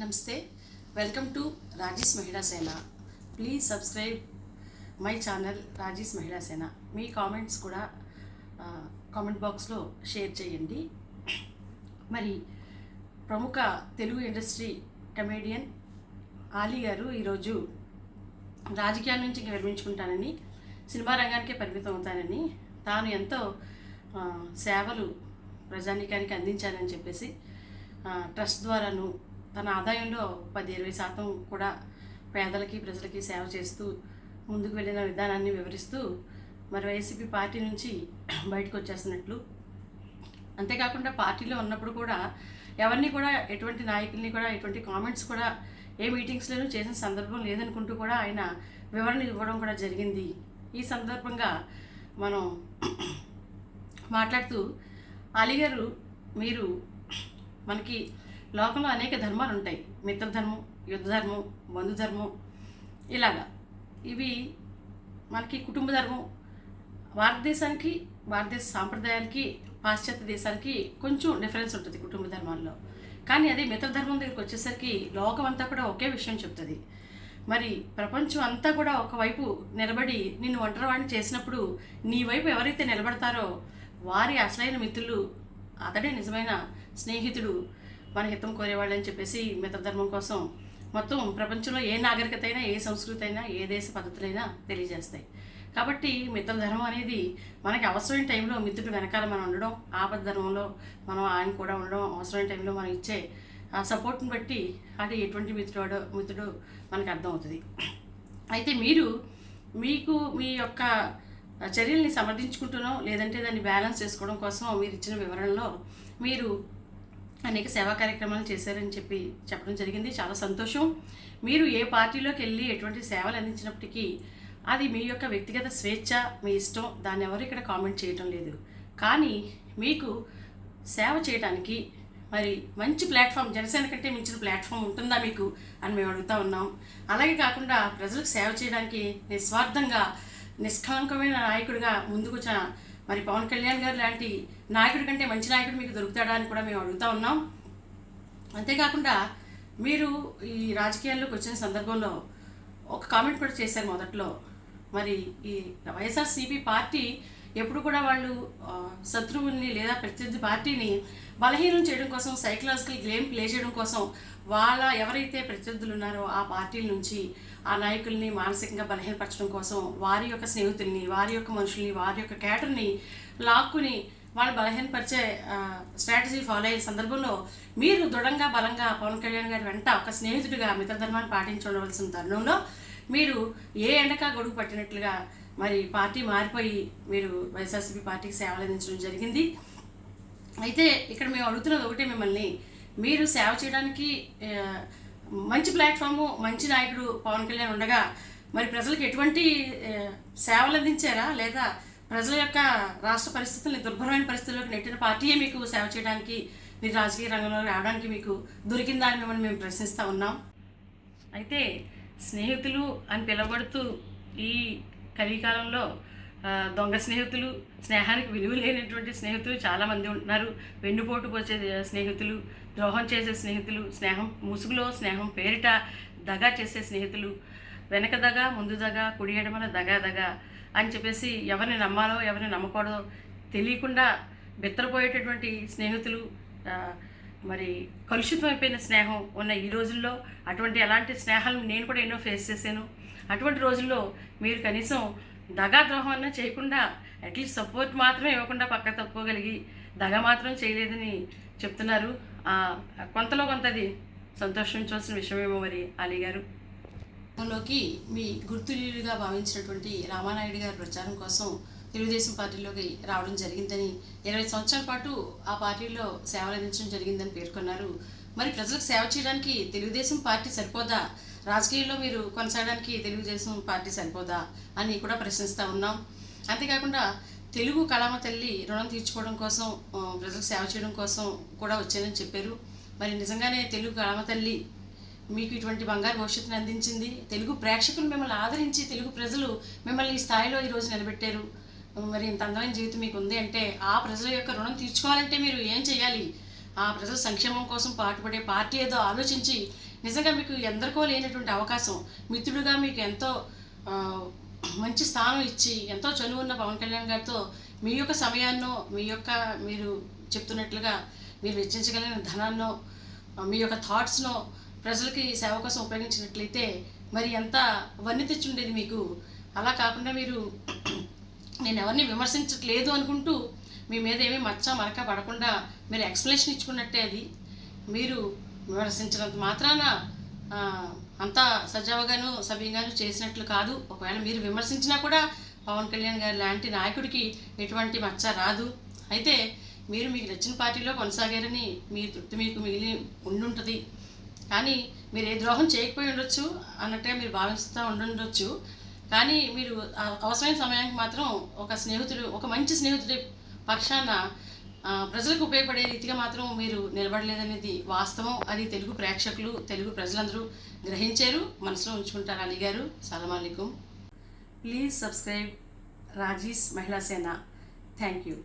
నమస్తే. Welcome to Rajesh Mahila Sena. Please subscribe my channel Rajesh Mahila Sena. Me comments కూడా comment బాక్స్లో share చేయండి. మరి ప్రముఖ తెలుగు ఇండస్ట్రీ కమేడియన్ ఆలీ గారు ఈరోజు రాజకీయాల నుంచి విరమించుకుంటానని సినిమా రంగానికే పరిమితం అవుతానని తాను ఎంతో సేవలు ప్రజానీకానికి అందించానని చెప్పేసి ట్రస్ట్ ద్వారాను తన ఆదాయంలో పది ఇరవై శాతం కూడా పేదలకి ప్రజలకి సేవ చేస్తూ ముందుకు వెళ్ళిన విధానాన్ని వివరిస్తూ మరి వైసీపీ పార్టీ నుంచి బయటకు వచ్చేస్తున్నట్లు. అంతేకాకుండా పార్టీలో ఉన్నప్పుడు కూడా ఎవరిని కూడా ఎటువంటి నాయకుల్ని కూడా ఎటువంటి కామెంట్స్ కూడా ఏ మీటింగ్స్లోనూ చేసిన సందర్భం లేదనుకుంటూ కూడా ఆయన వివరణ ఇవ్వడం కూడా జరిగింది. ఈ సందర్భంగా మనం మాట్లాడుతూ అలీగారు మీరు మనకి లోకంలో అనేక ధర్మాలు ఉంటాయి. మిత్రధర్మం యుద్ధధర్మం బంధుధర్మం ఇలాగా. ఇవి మనకి కుటుంబ ధర్మం భారతదేశానికి భారతదేశ సాంప్రదాయాలకి పాశ్చాత్య దేశానికి కొంచెం డిఫరెన్స్ ఉంటుంది కుటుంబ ధర్మాల్లో. కానీ అదే మిత్రధర్మం దగ్గరికి వచ్చేసరికి లోకం అంతా కూడా ఒకే విషయం చెప్తుంది. మరి ప్రపంచం అంతా కూడా ఒకవైపు నిలబడి నిన్ను ఒంటరివాడిని చేసినప్పుడు నీ వైపు ఎవరైతే నిలబడతారో వారి అసలైన మిత్రులు అతడే నిజమైన స్నేహితుడు మన హితం కోరేవాళ్ళని చెప్పేసి మిత్రధర్మం కోసం మొత్తం ప్రపంచంలో ఏ నాగరికత అయినా ఏ సంస్కృతి అయినా ఏ దేశ పద్ధతులైనా తెలియజేస్తాయి. కాబట్టి మిత్రధర్మం అనేది మనకి అవసరమైన టైంలో మిత్రుడు వెనకాల మనం ఉండడం ఆపద ధర్మంలో మనం ఆయన కూడా ఉండడం అవసరమైన టైంలో మనం ఇచ్చే ఆ సపోర్ట్ని బట్టి అది ఎటువంటి మిత్రుడో మిత్రుడు మనకు అర్థమవుతుంది అయితే మీరు మీకు మీ యొక్క చర్యల్ని సమర్థించుకుంటున్నాం లేదంటే దాన్ని బ్యాలెన్స్ చేసుకోవడం కోసం మీరు ఇచ్చిన వివరణలో మీరు అనేక సేవా కార్యక్రమాలు చేశారని చెప్పి చెప్పడం జరిగింది. చాలా సంతోషం. మీరు ఏ పార్టీలోకి వెళ్ళి ఎటువంటి సేవలు అందించినప్పటికీ అది మీ యొక్క వ్యక్తిగత స్వేచ్ఛ మీ ఇష్టం. దాన్ని ఎవరు ఇక్కడ కామెంట్ చేయటం లేదు. కానీ మీకు సేవ చేయడానికి మరి మంచి ప్లాట్ఫామ్ జనసేన కంటే మించిన ప్లాట్ఫామ్ ఉంటుందా మీకు అని మేము అడుగుతా ఉన్నాం. అలాగే కాకుండా ప్రజలకు సేవ చేయడానికి నిస్వార్థంగా నిష్కలంకమైన నాయకుడిగా ముందుకు వచ్చిన మరి పవన్ కళ్యాణ్ గారు లాంటి నాయకుడి కంటే మంచి నాయకుడు మీకు దొరుకుతాడా అని కూడా మేము అడుగుతా ఉన్నాం. అంతేకాకుండా మీరు ఈ రాజకీయాల్లోకి వచ్చిన సందర్భంలో ఒక కామెంట్ కూడా చేశారు మొదట్లో. మరి ఈ వైఎస్ఆర్సీపీ పార్టీ ఎప్పుడు కూడా వాళ్ళు శత్రువుల్ని లేదా ప్రత్యర్థి పార్టీని బలహీనం చేయడం కోసం సైకలాజికల్ గేమ్ ప్లే చేయడం కోసం వాళ్ళ ఎవరైతే ప్రత్యర్థులు ఉన్నారో ఆ పార్టీల నుంచి ఆ నాయకుల్ని మానసికంగా బలహీనపరచడం కోసం వారి యొక్క స్నేహితుల్ని వారి యొక్క మనుషుల్ని వారి యొక్క క్యాటర్ని లాక్కుని వాళ్ళు బలహీనపరిచే స్ట్రాటజీ ఫాలో అయ్యే సందర్భంలో మీరు దృఢంగా బలంగా పవన్ కళ్యాణ్ గారి వెంట ఒక స్నేహితుడిగా మిత్రధర్మాన్ని పాటించి తరుణంలో మీరు ఏ ఎండకా గొడుగు పట్టినట్లుగా మరి పార్టీ మారిపోయి మీరు వైఎస్ఆర్సీపీ పార్టీకి సేవలు అందించడం జరిగింది. అయితే ఇక్కడ మేము అడుగుతున్నది ఒకటే మిమ్మల్ని మీరు సేవ చేయడానికి మంచి ప్లాట్ఫాము మంచి నాయకుడు పవన్ కళ్యాణ్ ఉండగా మరి ప్రజలకు ఎటువంటి సేవలు అందించారా? లేదా ప్రజల యొక్క రాష్ట్ర పరిస్థితుల్ని దుర్భరమైన పరిస్థితుల్లోకి నెట్టిన పార్టీయే మీకు సేవ చేయడానికి మీరు రాజకీయ రంగంలో రావడానికి మీకు దొరికిందా అని మిమ్మల్ని మేము ప్రశ్నిస్తూ ఉన్నాం. అయితే స్నేహితులు అని పిలవబడుతూ ఈ కలికాలంలో దొంగ స్నేహితులు స్నేహానికి విలువ లేనటువంటి స్నేహితులు చాలామంది ఉంటున్నారు. వెన్నుపోటు పోసే స్నేహితులు ద్రోహం చేసే స్నేహితులు స్నేహం ముసుగులో స్నేహం పేరిట దగా చేసే స్నేహితులు వెనక దగ ముందు దగ కుడి ఎడమల దగా దగ అని చెప్పేసి ఎవరిని నమ్మాలో ఎవరిని నమ్మకూడదో తెలియకుండా బిత్తరపోయేటటువంటి స్నేహితులు మరి కలుషితం అయిపోయిన స్నేహం ఉన్న ఈ రోజుల్లో అటువంటి ఎలాంటి స్నేహాలను నేను కూడా ఎన్నో ఫేస్ చేశాను. అటువంటి రోజుల్లో మీరు కనీసం దగా ద్రోహం అన్నా చేయకుండా అట్లీస్ట్ సపోర్ట్ మాత్రమే ఇవ్వకుండా పక్క తప్పుకోగలిగి దగ మాత్రం చేయలేదని చెప్తున్నారు. కొంతలో కొంతది సంతోషించవలసిన విషయమేమో మరి అలీ గారు. లోకి మీ గుర్తులీలుగా భావించినటువంటి రామానాయుడు గారి ప్రచారం కోసం తెలుగుదేశం పార్టీలోకి రావడం జరిగిందని ఇరవై సంవత్సరాల పాటు ఆ పార్టీలో సేవలు అందించడం జరిగిందని పేర్కొన్నారు. మరి ప్రజలకు సేవ చేయడానికి తెలుగుదేశం పార్టీ సరిపోదా? రాజకీయాల్లో మీరు కొనసాగడానికి తెలుగుదేశం పార్టీ సరిపోదా అని కూడా ప్రశ్నిస్తూ ఉన్నాం. అంతేకాకుండా తెలుగు కళామ తల్లి రుణం తీర్చుకోవడం కోసం ప్రజలకు సేవ చేయడం కోసం కూడా వచ్చానని చెప్పారు. మరి నిజంగానే తెలుగు కళామ తల్లి మీకు ఇటువంటి బంగారు భవిష్యత్తుని అందించింది. తెలుగు ప్రేక్షకులు మిమ్మల్ని ఆదరించి తెలుగు ప్రజలు మిమ్మల్ని ఈ స్థాయిలో ఈరోజు నిలబెట్టారు. మరి ఇంత అందమైన జీవితం మీకు ఉంది అంటే ఆ ప్రజల యొక్క రుణం తీర్చుకోవాలంటే మీరు ఏం చేయాలి? ఆ ప్రజల సంక్షేమం కోసం పాటుపడే పార్టీ ఏదో ఆలోచించి నిజంగా మీకు ఎందరికో లేనటువంటి అవకాశం మిత్రుడుగా మీకు ఎంతో మంచి స్థానం ఇచ్చి ఎంతో చనువు ఉన్న పవన్ కళ్యాణ్ గారితో మీ యొక్క సమయాన్నో మీ యొక్క మీరు చెప్తున్నట్లుగా మీరు వెచ్చించగలిగిన ధనాన్నో మీ యొక్క థాట్స్నో ప్రజలకి సేవ కోసం ఉపయోగించినట్లయితే మరి ఎంత వన్ని తెచ్చి ఉండేది మీకు? అలా కాకుండా మీరు నేను ఎవరిని విమర్శించట్లేదు అనుకుంటూ మీ మీద ఏమీ మచ్చ మరక పడకుండా మీరు ఎక్స్ప్లెనేషన్ ఇచ్చుకున్నట్టే అది. మీరు విమర్శించినంత మాత్రాన అంతా సజావుగాను సభ్యంగాను చేసినట్లు కాదు. ఒకవేళ మీరు విమర్శించినా కూడా పవన్ కళ్యాణ్ గారి లాంటి నాయకుడికి ఎటువంటి మచ్చ రాదు. అయితే మీరు మీకు నచ్చిన పార్టీలో కొనసాగారని మీ తృప్తి మీకు మిగిలి ఉండుంటుంది. కానీ మీరు ఏ ద్రోహం చేయకపోయి ఉండొచ్చు అన్నట్టుగా మీరు భావిస్తూ ఉండుండొచ్చు. కానీ మీరు అవసరమైన సమయానికి మాత్రం ఒక స్నేహితుడు ఒక మంచి స్నేహితుడి పక్షాన ప్రజలకు ఉపయోగపడే రీతిగా మాత్రం మీరు నిలబడలేదనేది వాస్తవం. అది తెలుగు ప్రేక్షకులు తెలుగు ప్రజలందరూ గ్రహించారు. మనసులో ఉంచుకుంటారు. అలీ గారు సలాం please subscribe Raji's Mahila Sena. Thank you.